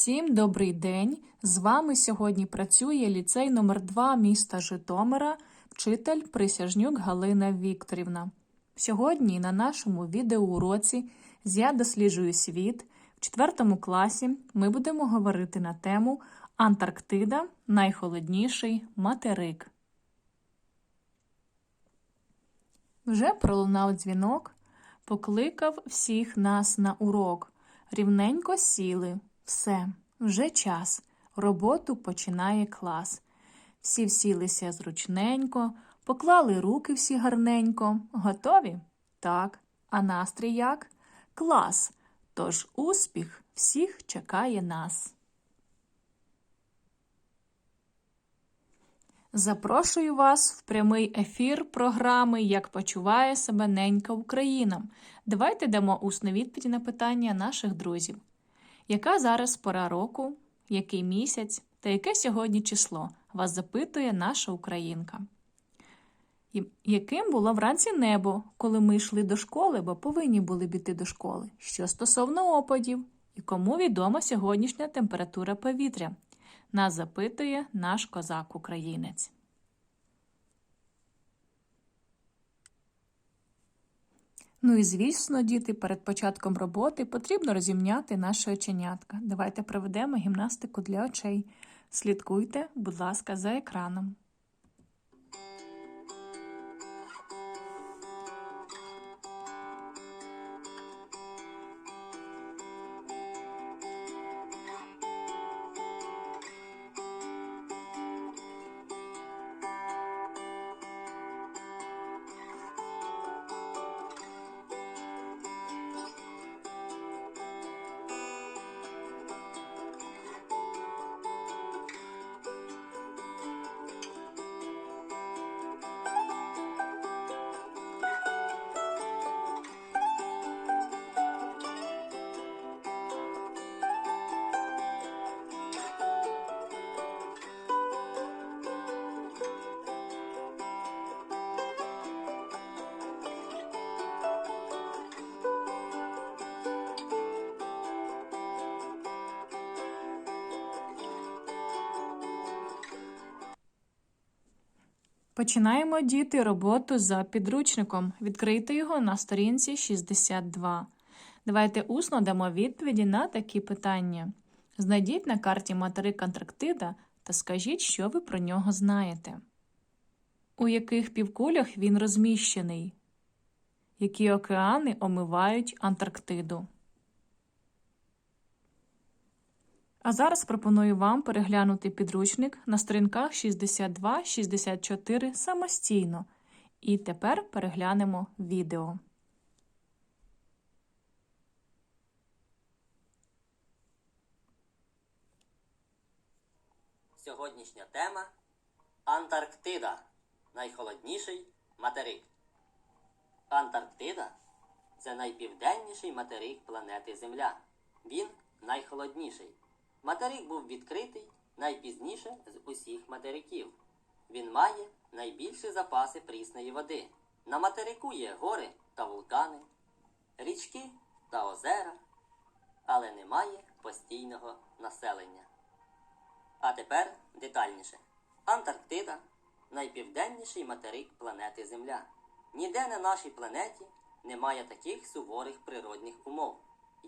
Всім добрий день! З вами сьогодні працює ліцей номер 2 міста Житомира, вчитель Присяжнюк Галина Вікторівна. Сьогодні на нашому відеоуроці з Я досліджую світ в 4 класі ми будемо говорити на тему Антарктида найхолодніший материк. Вже пролунав дзвінок, покликав всіх нас на урок. Рівненько сіли. Все, вже час. Роботу починає клас. Всі всілися зручненько, поклали руки всі гарненько. Готові? Так. А настрій як? Клас. Тож успіх всіх чекає нас. Запрошую вас в прямий ефір програми Як почуває себе ненька Україна. Давайте дамо усну відповіді на питання наших друзів. Яка зараз пора року, який місяць та яке сьогодні число? Вас запитує наша українка. Яким було вранці небо, коли ми йшли до школи, бо повинні були піти до школи? Що стосовно опадів, і кому відома сьогоднішня температура повітря? Нас запитує наш козак-українець. Ну і звісно, діти, перед початком роботи потрібно розімняти наше оченятка. Давайте проведемо гімнастику для очей. Слідкуйте, будь ласка, за екраном. Починаємо діти роботу за підручником. Відкрийте його на сторінці 62. Давайте усно дамо відповіді на такі питання. Знайдіть на карті материк Антарктида та скажіть, що ви про нього знаєте. У яких півкулях він розміщений? Які океани омивають Антарктиду? А зараз пропоную вам переглянути підручник на сторінках 62-64 самостійно. І тепер переглянемо відео. Сьогоднішня тема Антарктида найхолодніший материк. Антарктида це найпівденніший материк планети Земля. Він найхолодніший. Материк був відкритий найпізніше з усіх материків. Він має найбільші запаси прісної води. На материку є гори та вулкани, річки та озера, але немає постійного населення. А тепер детальніше. Антарктида найпівденніший материк планети Земля. Ніде на нашій планеті немає таких суворих природних умов,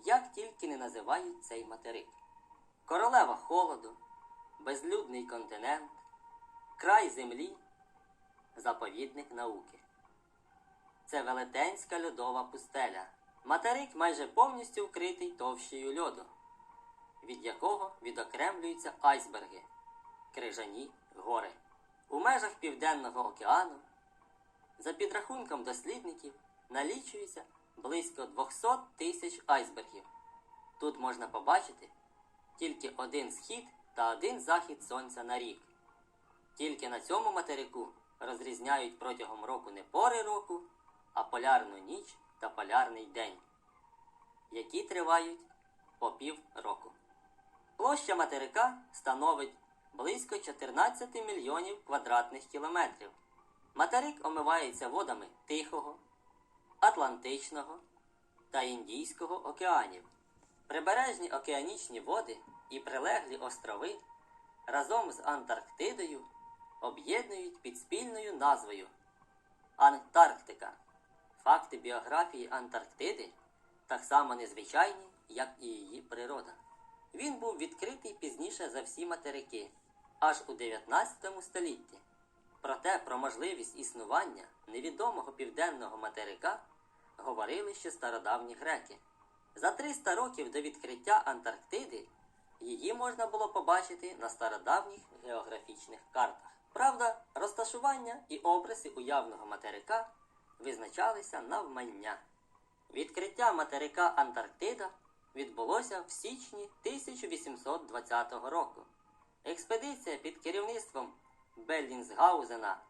як тільки не називають цей материк. Королева холоду, безлюдний континент, край землі, заповідник науки. Це велетенська льодова пустеля. Материк майже повністю вкритий товщею льоду, від якого відокремлюються айсберги, крижані гори. У межах Південного океану, за підрахунком дослідників, налічується близько 200 тисяч айсбергів. Тут можна побачити тільки один схід та один захід сонця на рік. Тільки на цьому материку розрізняють протягом року не пори року, а полярну ніч та полярний день, які тривають по пів року. Площа материка становить близько 14 мільйонів квадратних кілометрів. Материк омивається водами Тихого, Атлантичного та Індійського океанів. Прибережні океанічні води і прилеглі острови разом з Антарктидою об'єднують під спільною назвою Антарктика. Факти біографії Антарктиди так само незвичайні, як і її природа. Він був відкритий пізніше за всі материки, аж у 19 столітті. Проте про можливість існування невідомого південного материка говорили ще стародавні греки. За 300 років до відкриття Антарктиди її можна було побачити на стародавніх географічних картах. Правда, розташування і обриси уявного материка визначалися навмання. Відкриття материка Антарктида відбулося в січні 1820 року. Експедиція під керівництвом Беллінсгаузена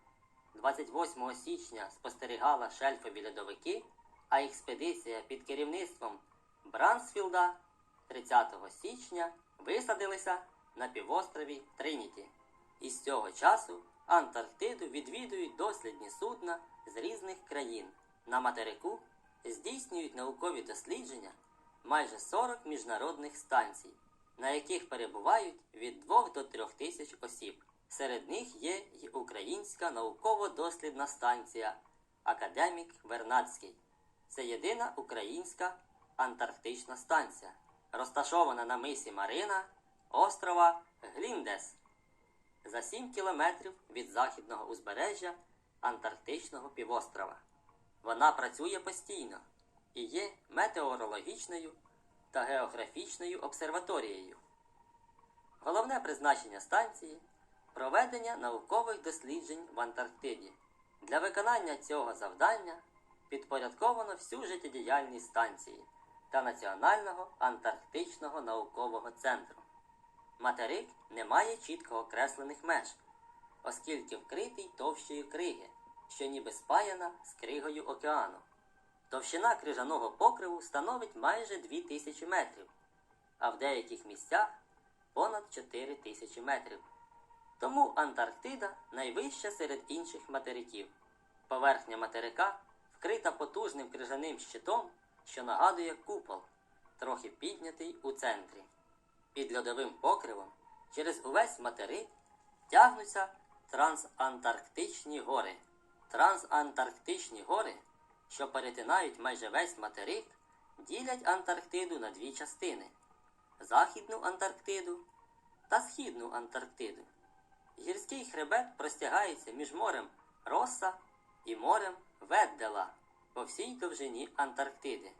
28 січня спостерігала шельфові льодовики, а експедиція під керівництвом Брансфілда 30 січня висадилися на півострові Триніті. І з цього часу Антарктиду відвідують дослідні судна з різних країн. На материку здійснюють наукові дослідження майже 40 міжнародних станцій, на яких перебувають від 2 до 3 тисяч осіб. Серед них є й Українська науково-дослідна станція Академік Вернадський. Це єдина українська антарктична станція, розташована на мисі Марина острова Гліндес за 7 кілометрів від західного узбережжя Антарктичного півострова. Вона працює постійно і є метеорологічною та географічною обсерваторією. Головне призначення станції проведення наукових досліджень в Антарктиді. Для виконання цього завдання підпорядковано всю життєдіяльність станції та Національного антарктичного наукового центру. Материк не має чітко окреслених меж, оскільки вкритий товщою криги, що ніби спаяна з кригою океану. Товщина крижаного покриву становить майже 2000 метрів, а в деяких місцях понад 4000 метрів. Тому Антарктида найвища серед інших материків. Поверхня материка вкрита потужним крижаним щитом, що нагадує купол, трохи піднятий у центрі. Під льодовим покривом через увесь материк тягнуться трансантарктичні гори. Трансантарктичні гори, що перетинають майже весь материк, ділять Антарктиду на дві частини Західну Антарктиду та Східну Антарктиду. Гірський хребет простягається між морем Росса і морем Веддела по всій довжині Антарктиди.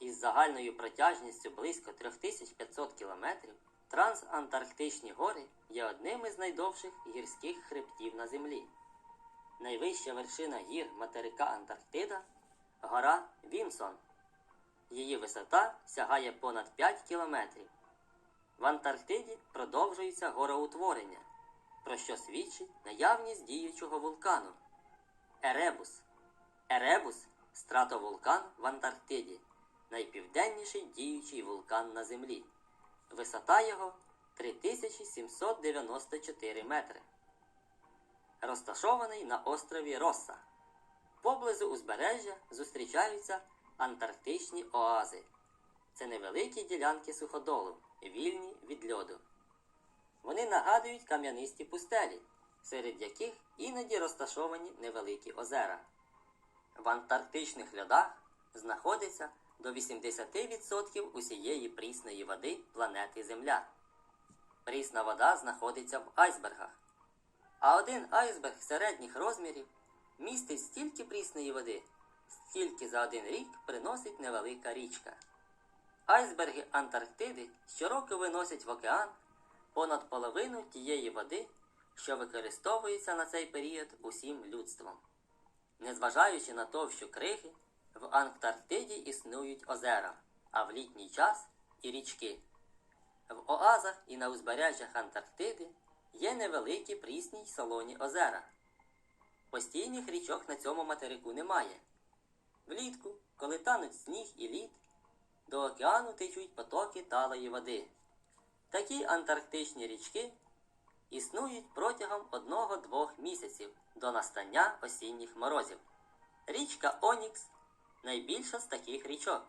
Із загальною протяжністю близько 3500 кілометрів трансантарктичні гори є одним із найдовших гірських хребтів на Землі. Найвища вершина гір материка Антарктида гора Вімсон. Її висота сягає понад 5 кілометрів. В Антарктиді продовжується гороутворення, про що свідчить наявність діючого вулкану. Еребус. Еребус стратовулкан в Антарктиді, найпівденніший діючий вулкан на Землі. Висота його 3794 метри. Розташований на острові Росса. Поблизу узбережжя зустрічаються антарктичні оази. Це невеликі ділянки суходолу, вільні від льоду. Вони нагадують кам'янисті пустелі, серед яких іноді розташовані невеликі озера. В антарктичних льодах знаходиться до 80% усієї прісної води планети Земля. Прісна вода знаходиться в айсбергах. А один айсберг середніх розмірів містить стільки прісної води, скільки за один рік приносить невелика річка. Айсберги Антарктиди щороку виносять в океан понад половину тієї води, що використовується на цей період усім людством. Незважаючи на товщу криги, в Антарктиді існують озера, а в літній час і річки. В оазах і на узбережжях Антарктиди є невеликі прісні й солоні озера. Постійних річок на цьому материку немає. Влітку, коли тануть сніг і лід, до океану течуть потоки талої води. Такі антарктичні річки існують протягом одного-двох місяців до настання осінніх морозів. Річка Онікс найбільша з таких річок.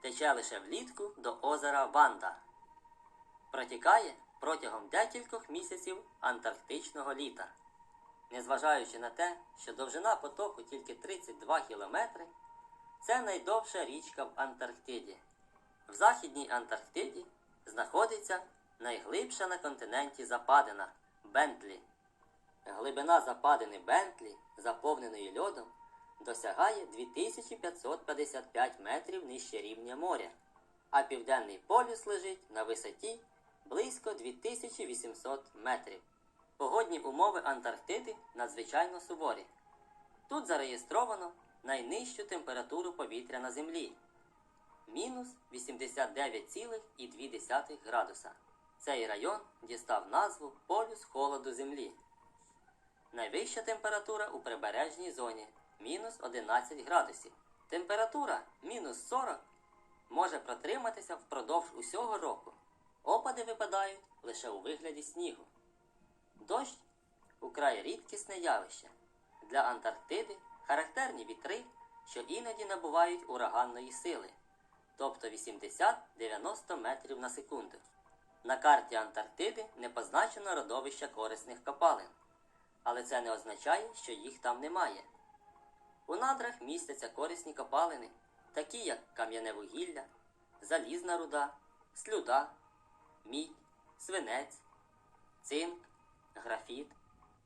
тече лише влітку до озера Ванда. Протікає протягом декількох місяців антарктичного літа. Незважаючи на те, що довжина потоку тільки 32 кілометри, це найдовша річка в Антарктиді. В Західній Антарктиді знаходиться найглибша на континенті западина Бентлі. Глибина западини Бентлі, заповненої льодом, досягає 2555 метрів нижче рівня моря, а південний полюс лежить на висоті близько 2800 метрів. Погодні умови Антарктиди надзвичайно суворі. Тут зареєстровано найнижчу температуру повітря на Землі мінус 89,2 градуса. Цей район дістав назву полюс холоду Землі. Найвища температура у прибережній зоні мінус 11 градусів. Температура мінус 40 може протриматися впродовж усього року. Опади випадають лише у вигляді снігу. Дощ украй рідкісне явище. Для Антарктиди характерні вітри, що іноді набувають ураганної сили, тобто 80-90 метрів на секунду. На карті Антарктиди не позначено родовища корисних копалин, але це не означає, що їх там немає. У надрах містяться корисні копалини, такі як кам'яне вугілля, залізна руда, слюда, мідь, свинець, цинк, графіт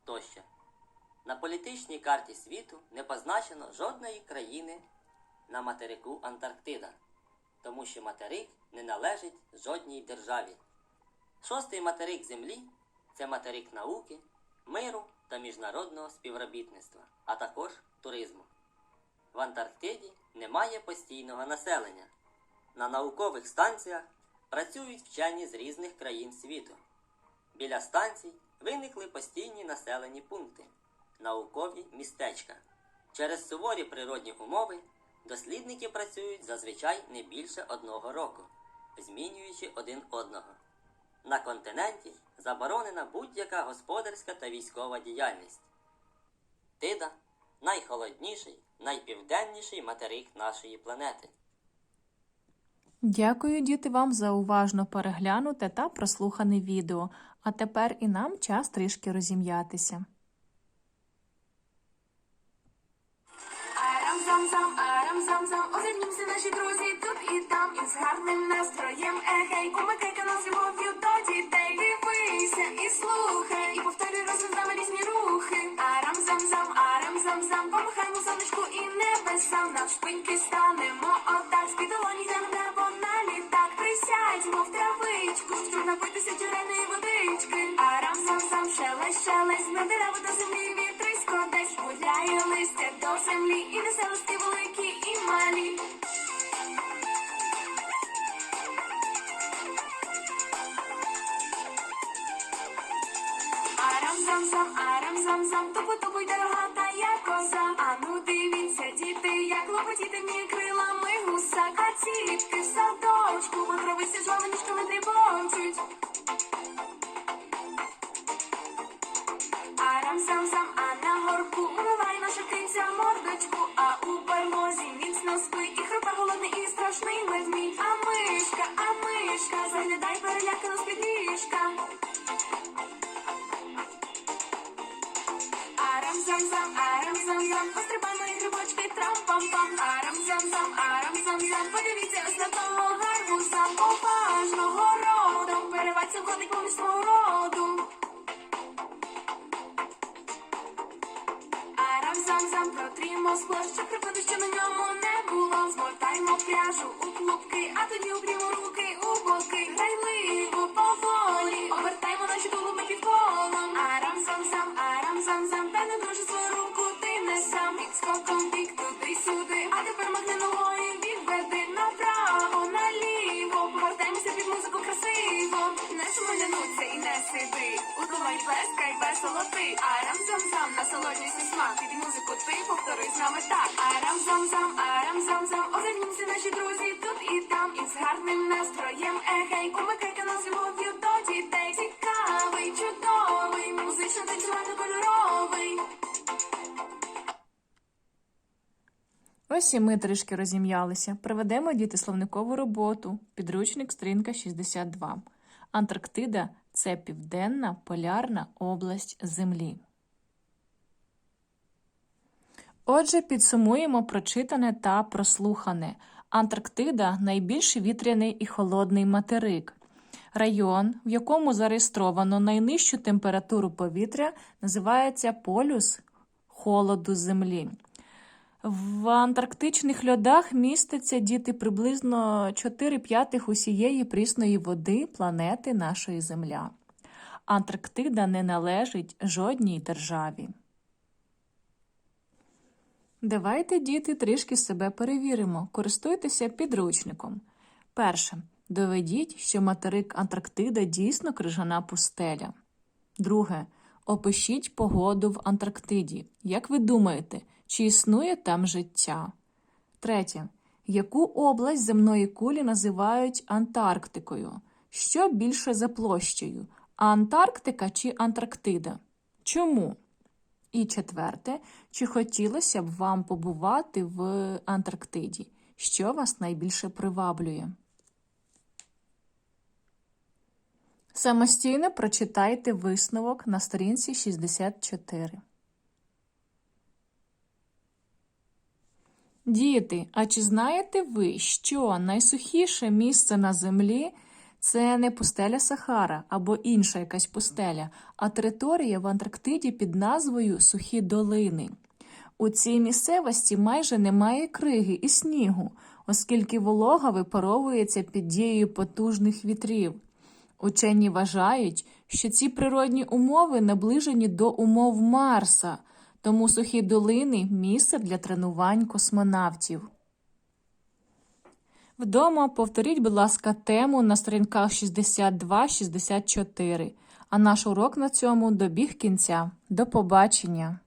тощо. На політичній карті світу не позначено жодної країни на материку Антарктида, тому що материк не належить жодній державі. Шостий материк Землі це материк науки, миру та міжнародного співробітництва, а також туризму. В Антарктиді немає постійного населення. На наукових станціях працюють вчені з різних країн світу. Біля станцій виникли постійні населені пункти, наукові містечка. Через суворі природні умови дослідники працюють зазвичай не більше одного року, змінюючи один одного. На континенті заборонена будь-яка господарська та військова діяльність. Тида найхолодніший, найпівденніший материк нашої планети. Дякую, діти, вам за уважно переглянуте та прослухане відео. А тепер і нам час трішки розім'ятися. Арам-зам-зам, арам-зам-зам, озирнімся наші друзі і там, із гарним настроєм, егей, умикай канал з любов'ю до дітей, дивися і слухай, і повторюй разом з нами різні рухи. Арам-зам-зам, арам-зам-зам, помахаймо сонечку і небесам, навшпиньки станемо отак, з-під долоні глянемо небо на літак, присядьмо в травичку, щоб напитися тюреної водички. Арам-зам-зам, шелесть, шелесть, на дерева до землі вітрисько десь. Гуляє листя до землі, і несе листи ціпки в садочку, бо травиці з ніжками. Арам-зам-зам, а на горку умивай наша птиця мордочку, а у барлозі міцно спи і хропа голодний і страшний ведмідь. А мишка, а мишка, заглядай перелякано з-під ліжка. Арам-зам-зам, арам-зам-зам, пострибаємо і грибочки трам-пам-пам. Арам-зам-зам, арам-зам-зам, подивіться на того гарбуза, поважного роду, переваться входить поміж свого роду. Арам-зам-зам, протрімо скло, щоб приходу, що на ньому не було. Змотаймо пряжу у клубки, а тоді упрімо руки у боки. Грайливо, поволі, обертаймо наші тулуби під колом. Арам-зам-зам, арам-зам-зам, та не дуже свою руку ти не сам. Скоком бік туди-сюди, а тепер магни ногою відведи направо, наліво. Повертаємося під музику красиво. Не шумолянуться і не сиди. Удумай плескай, весело ти. Арам-зам-зам, насолоджуйся смак. Під музику ти повтори з нами так. Арам-зам-зам, арам-зам-зам. Озирнімся наші друзі тут і там. Із гарним настроєм, егей. Умикай канал з любов'ю до дітей. Цікавий, чудовий, музично танцювально кольоровий. Ось і ми трішки розім'ялися. Проведемо діти словникову роботу. Підручник сторінка 62. Антарктида це південна полярна область Землі. Отже, підсумуємо прочитане та прослухане. Антарктида найбільш вітряний і холодний материк. Район, в якому зареєстровано найнижчу температуру повітря, називається полюс холоду Землі. В антарктичних льодах міститься діти приблизно 4 п'ятих усієї прісної води планети нашої Земля. Антарктида не належить жодній державі. Давайте, діти, трішки себе перевіримо. Користуйтеся підручником. Перше. Доведіть, що материк Антарктида дійсно крижана пустеля. Друге. Опишіть погоду в Антарктиді. Як ви думаєте, чи існує там життя? Третє. Яку область земної кулі називають Антарктикою? Що більше за площею? Антарктика чи Антарктида? Чому? І четверте, чи хотілося б вам побувати в Антарктиді? Що вас найбільше приваблює? Самостійно прочитайте висновок на сторінці 64. Діти, а чи знаєте ви, що найсухіше місце на землі це не пустеля Сахара або інша якась пустеля, а територія в Антарктиді під назвою Сухі долини. У цій місцевості майже немає криги і снігу, оскільки волога випаровується під дією потужних вітрів. Учені вважають, що ці природні умови наближені до умов Марса, тому сухі долини місце для тренувань космонавтів. Вдома повторіть, будь ласка, тему на сторінках 62-64. А наш урок на цьому добіг кінця. До побачення!